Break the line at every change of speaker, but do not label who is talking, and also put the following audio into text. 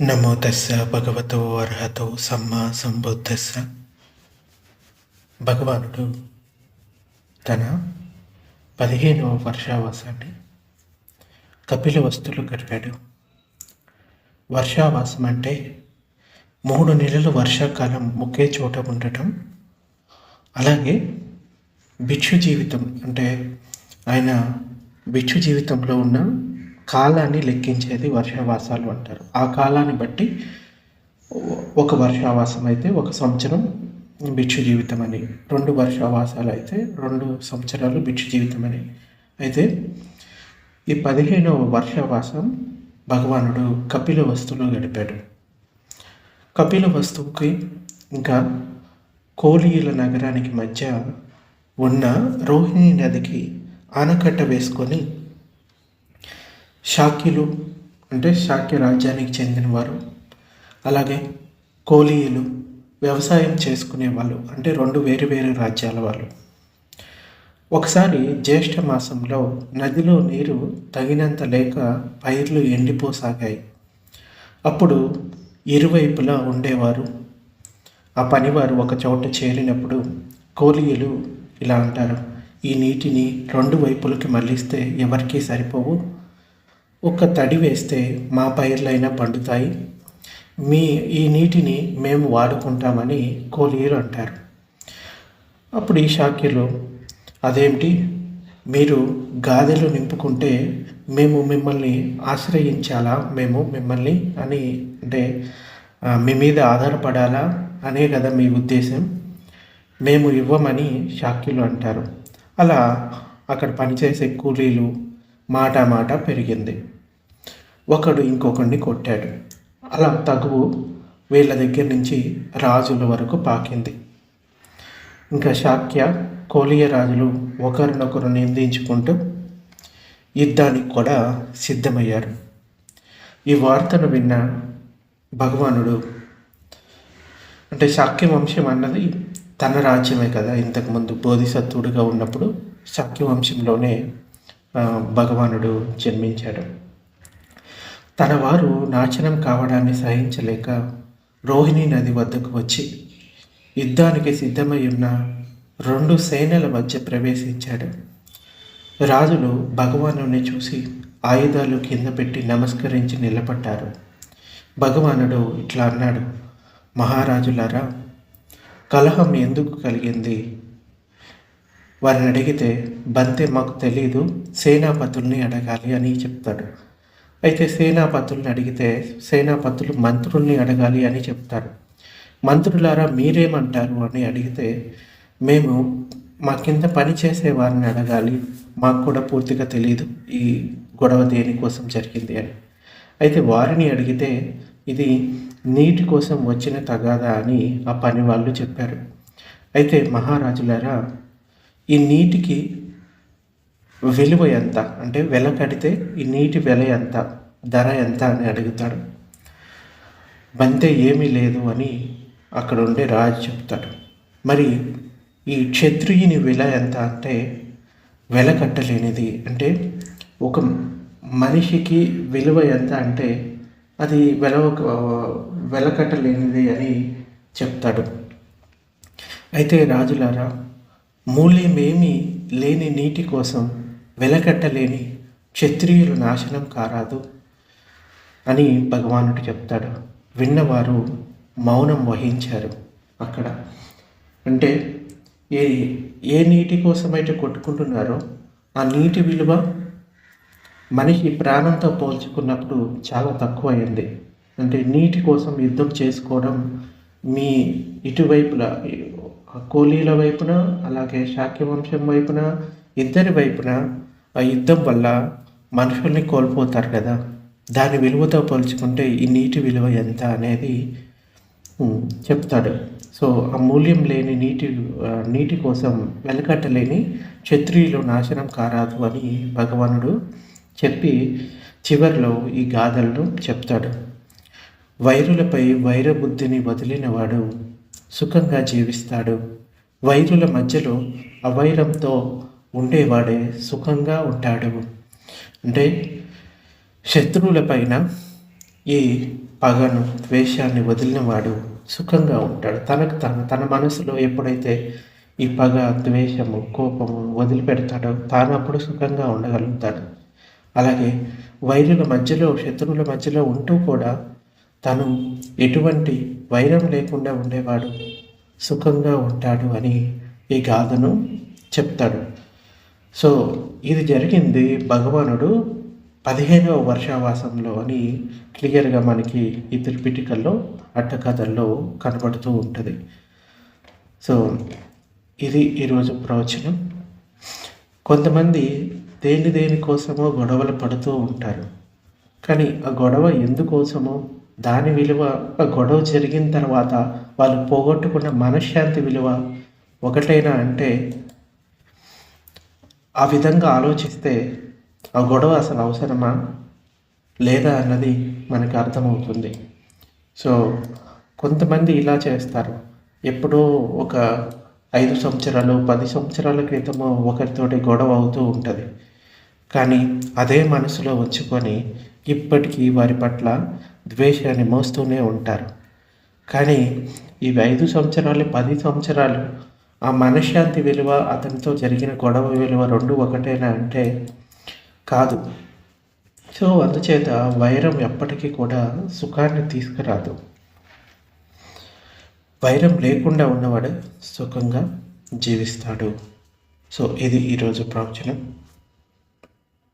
నమో తస్స భగవతో అర్హతో సమ్మా సంబుద్ధస్స భగవానుడు తన పదిహేనవ వర్షావాసాన్ని కపిల వస్తువులు గడిపాడు వర్షావాసం అంటే మూడు నెలలు వర్షాకాలం ఒకే చోట ఉండటం అలాగే భిక్షు జీవితం అంటే ఆయన భిక్షు జీవితంలో ఉన్న కాలాన్ని లెక్కించేది వర్షావాసాలు అంటారు. ఆ కాలాన్ని బట్టి ఒక వర్షావాసం అయితే ఒక సంవత్సరం భిక్షు జీవితం అని రెండు వర్షావాసాలు అయితే రెండు సంవత్సరాలు భిక్షు జీవితం అని. అయితే ఈ పదిహేనవ వర్షావాసం భగవానుడు కపిల వస్తువులో గడిపాడు. కపిల వస్తువుకి ఇంకా కోలియుల నగరానికి మధ్య ఉన్న రోహిణి నదికి ఆనకట్ట వేసుకొని శాక్యులు అంటే శాక్య రాజ్యానికి చెందినవారు. అలాగే కోలీయులు వ్యవసాయం చేసుకునే వాళ్ళు అంటే రెండు వేరు వేరు రాజ్యాల వాళ్ళు. ఒకసారి జ్యేష్ఠ మాసంలో నదిలో నీరు తగినంత లేక పైర్లు ఎండిపోసాగాయి. అప్పుడు ఇరువైపులా ఉండేవారు. ఆ పనివారు ఒక చోట చేరినప్పుడు కోలీయులు ఇలా అంటారు ఈ నీటిని రెండు వైపులకి మళ్ళిస్తే ఎవరికీ సరిపోవు ఒక్క తడి వేస్తే మా పైర్లైనా పండుతాయి. మీ ఈ నీటిని మేము వాడుకుంటామని కోలీయులు అంటారు. అప్పుడు ఈ షాక్యులు అదేమిటి? మీరు గాదెలు నింపుకుంటే మేము మిమ్మల్ని ఆశ్రయించాలా? మేము మిమ్మల్ని? అని అంటే మీ మీద ఆధారపడాలా? అనే కదా మీ ఉద్దేశం. మేము ఇవ్వమని షాక్యులు అంటారు. అలా అక్కడ పనిచేసే కూలీలు మాట మాట పెరిగింది. ఒకడు ఇంకొకడిని కొట్టాడు. అలా తగువు వీళ్ళ దగ్గర నుంచి రాజుల వరకు పాకింది. ఇంకా శాక్య కోలియ రాజులు ఒకరినొకరు నిందించుకుంటూ యుద్ధానికి కూడా సిద్ధమయ్యారు. ఈ వార్తను విన్న భగవానుడు అంటే శాక్య వంశం అన్నది తన రాజ్యమే కదా ఇంతకుముందు బోధిసత్వుడిగా ఉన్నప్పుడు శాక్య వంశంలోనే భగవానుడు జన్మించాడు. తన వారు నాశనం కావడాన్ని సహించలేక రోహిణి నది వద్దకు వచ్చి యుద్ధానికి సిద్ధమై ఉన్న రెండు సేనల మధ్య ప్రవేశించాడు. రాజులు భగవానుని చూసి ఆయుధాలు కింద పెట్టి నమస్కరించి నిలబడ్డారు. భగవానుడు ఇట్లా అన్నాడు మహారాజులారా కలహం ఎందుకు కలిగింది? వారిని అడిగితే బంతే మాకు తెలీదు సేనాపతుల్ని అడగాలి అని చెప్తాడు. అయితే సేనాపతుల్ని అడిగితే సేనాపతులు మంత్రుల్ని అడగాలి అని చెప్తారు. మంత్రులారా మీరేమంటారు? అని అడిగితే మేము మా కింద పని చేసే వారిని అడగాలి. మాకు కూడా పూర్తిగా తెలియదు ఈ గొడవ దేనికోసం జరిగింది అని. అయితే వారిని అడిగితే ఇది నీటి కోసం వచ్చిన తగాదా అని ఆ పని వాళ్ళు చెప్పారు. అయితే మహారాజులారా ఈ నీటికి విలువ ఎంత అంటే వెల కడితే ఈ నీటి వెల ఎంత ధర ఎంత అని అడుగుతాడు. బంతే ఏమీ లేదు అని అక్కడ ఉండే రాజు చెప్తాడు. మరి ఈ క్షత్రియుని వెల ఎంత అంటే వెల కట్టలేనిది అంటే ఒక మనిషికి విలువ ఎంత అంటే అది వెల వెలకట్టలేనిది అని చెప్తాడు. అయితే రాజులారా మూల్యమేమీ లేని నీటి కోసం వెలకట్టలేని క్షత్రియులు నాశనం కారాదు అని భగవానుడు చెప్తాడు. విన్నవారు మౌనం వహించారు అక్కడ. అంటే ఏ ఏ నీటి కోసమైతే కొట్టుకుంటున్నారో ఆ నీటి విలువ మనిషి ప్రాణంతో పోల్చుకున్నప్పుడు చాలా తక్కువైంది. అంటే నీటి కోసం యుద్ధం చేసుకోవడం మీ ఇటువైపుల కోలీల వైపున అలాగే శాక్యవంశం వైపున ఇద్దరి వైపున ఆ యుద్ధం వల్ల మనుషుల్ని కోల్పోతారు కదా. దాని విలువతో పోల్చుకుంటే ఈ నీటి విలువ ఎంత అనేది చెప్తాడు. సో ఆ మూల్యం లేని నీటి నీటి కోసం వెలకట్టలేని క్షత్రియులు నాశనం కారాదు అని భగవానుడు చెప్పి చివరిలో ఈ గాథలను చెప్తాడు. వైరులపై వైరబుద్ధిని వదిలినవాడు సుఖంగా జీవిస్తాడు. వైరుల మధ్యలో అవైరంతో ఉండేవాడే సుఖంగా ఉంటాడు. అంటే శత్రువుల పైన ఈ పగను ద్వేషాన్ని వదిలినవాడు సుఖంగా ఉంటాడు. తనకు తన తన మనసులో ఎప్పుడైతే ఈ పగ ద్వేషము కోపము వదిలిపెడతాడో తాను అప్పుడు సుఖంగా ఉండగలుగుతాడు. అలాగే వైరుల మధ్యలో శత్రువుల మధ్యలో ఉంటూ కూడా తను ఎటువంటి వైరం లేకుండా ఉండేవాడు సుఖంగా ఉంటాడు అని ఈ గాథను చెప్తాడు. సో ఇది జరిగింది భగవానుడు పదిహేనవ వర్షావాసంలో అని క్లియర్గా మనకి ఈ త్రిపిటికల్లో అట్టకథల్లో కనబడుతూ ఉంటుంది. సో ఇది ఈరోజు ప్రవచనం. కొంతమంది దేని దేనికోసమో గొడవలు పడుతూ ఉంటారు. కానీ ఆ గొడవ ఎందుకోసమో దాని విలువ ఆ గొడవ జరిగిన తర్వాత వాళ్ళు పోగొట్టుకున్న మనశ్శాంతి విలువ ఒకటైనా అంటే ఆ విధంగా ఆలోచిస్తే ఆ గొడవ అసలు అవసరమా? లేదా అన్నది మనకు అర్థమవుతుంది. సో కొంతమంది ఇలా చేస్తారు. ఎప్పుడో ఒక ఐదు సంవత్సరాలు పది సంవత్సరాల క్రితము ఒకరితోటి గొడవ అవుతూ ఉంటుంది. కానీ అదే మనసులో ఉంచుకొని ఇప్పటికీ వారి పట్ల ద్వేషాన్ని మోస్తూనే ఉంటారు. కానీ ఇవి ఐదు సంవత్సరాలు పది సంవత్సరాలు ఆ మనశ్శాంతి విలువ అతనితో జరిగిన గొడవ విలువ రెండు ఒకటేనా అంటే కాదు. సో అందుచేత వైరం ఎప్పటికీ కూడా సుఖాన్ని తీసుకురాదు. వైరం లేకుండా ఉన్నవాడు సుఖంగా జీవిస్తాడు. సో ఇది ఈరోజు ప్రవచనం